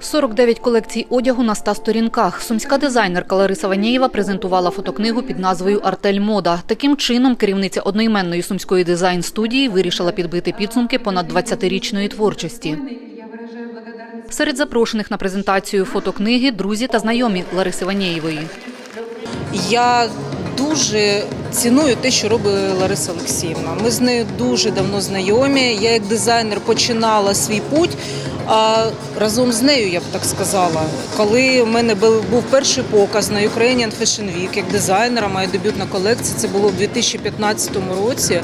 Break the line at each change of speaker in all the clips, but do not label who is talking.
49 колекцій одягу на 100 сторінках. Сумська дизайнерка Лариса Ванієва презентувала фотокнигу під назвою Артель Мода. Таким чином, керівниця одноіменної сумської дизайн-студії вирішила підбити підсумки понад 20-річної творчості. Серед запрошених на презентацію фотокниги друзі та знайомі Лариси Ванієвої.
Я дуже ціную те, що робить Лариса Олексіївна. Ми з нею дуже давно знайомі. Я як дизайнер починала свій путь. А разом з нею, я б так сказала, коли в мене був перший показ на Ukrainian Fashion Week як дизайнера, моя дебютна колекція, це було в 2015 році.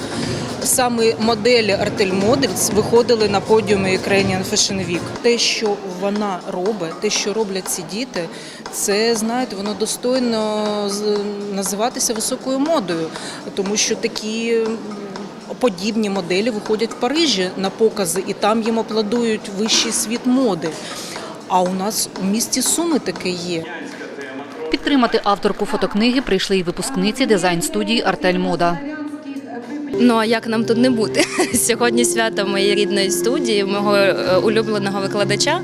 Саме моделі Артель Models виходили на подіуми Ukrainian Fashion Week. Те, що вона робить, те, що роблять ці діти, це знаєте, воно достойно називатися високою модою, тому що такі подібні моделі виходять в Парижі на покази, і там їм аплодують вищий світ моди. А у нас у місті Суми таке є.
Підтримати авторку фотокниги прийшли й випускниці дизайн-студії Артель Мода.
Ну а як нам тут не бути? Сьогодні свято моєї рідної студії, мого е, улюбленого викладача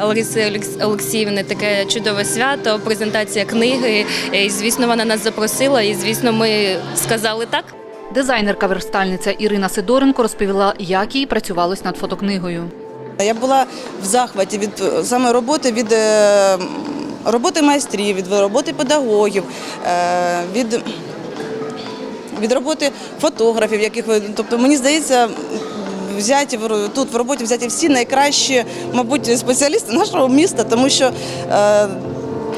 Лариси Олекс- Олексіївни. Таке чудове свято, презентація книги. І звісно, вона нас запросила, і звісно, ми сказали так.
Дизайнерка-верстальниця Ірина Сидоренко розповіла, як їй працювалось над фотокнигою.
Я була в захваті від е, саме роботи від е, роботи майстрів, від роботи педагогів, е, від, від роботи фотографів, яких. Тобто, мені здається, взяті тут в роботі взяті всі найкращі, мабуть, спеціалісти нашого міста, тому що.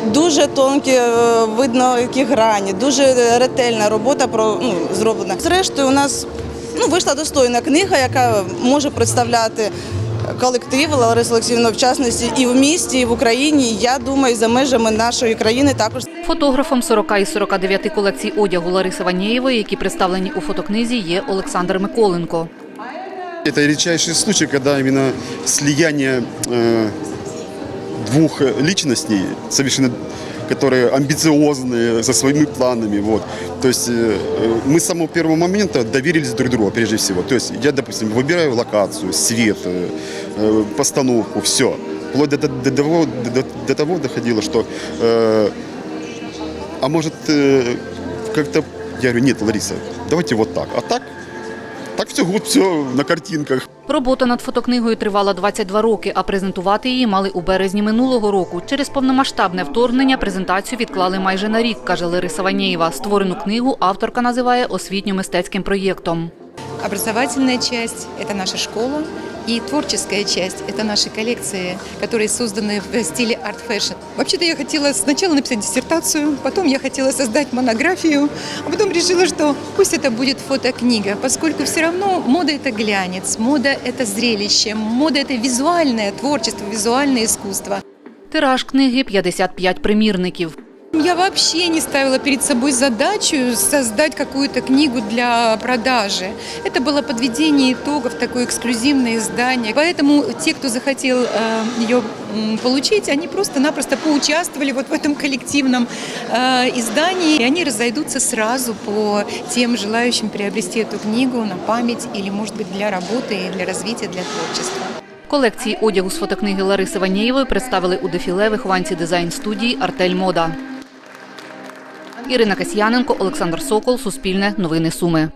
Е, Дуже тонкі е, видно, які грані, дуже ретельна робота про ну, зроблена. Зрештою, у нас ну, вийшла достойна книга, яка може представляти колектив Лариси Олексіївни в частності і в місті, і в Україні. і, Я думаю, і за межами нашої країни також.
Фотографом 40 із 49 колекцій одягу Лариси Ванієвої, які представлені у фотокнизі, є Олександр Миколенко.
Это редчайший случай, когда именно слияние э, двух личностей, совершенно которые амбициозные, со своими планами. Вот. То есть э, э, мы с самого первого момента доверились друг другу, прежде всего. То есть я, допустим, выбираю локацию, свет, э, э, постановку, все. Вплоть до, до, до, того- до- до того доходило, что э, а может э, как-то я говорю, нет, Лариса, давайте вот так. А так, так все год, все на картинках.
Робота над фотокнигою тривала 22 роки, а презентувати її мали у березні минулого року. Через повномасштабне вторгнення презентацію відклали майже на рік, каже Лариса Ванієва. Створену книгу авторка називає освітньо-мистецьким проєктом.
Образовательная часть – это наша школа, и творческая часть – это наши коллекции, которые созданы в стиле арт-фэшн. Вообще-то я хотела сначала написать диссертацию, потом я хотела создать монографию, а потом решила, что пусть это будет фотокнига, поскольку все равно мода – это глянец, мода – это зрелище, мода – это визуальное творчество, визуальное искусство.
Тираж книги 55 примірників.
Я вообще не ставила перед собой задачу создать какую-то книгу для продажи. Это было подведение итогов, такое эксклюзивное издание. Поэтому те, кто захотел э, ее м, получить, они просто-напросто поучаствовали вот в этом коллективном э, издании. И они разойдутся сразу по тем желающим приобрести эту книгу на память или, может быть, для работы и для развития, для творчества.
Колекції одягу з фотокниги Лариси Ванієвої представили у дефіле вихованці дизайн-студії Артель Мода. Ірина Касьяненко, Олександр Сокол, Суспільне, Новини Суми.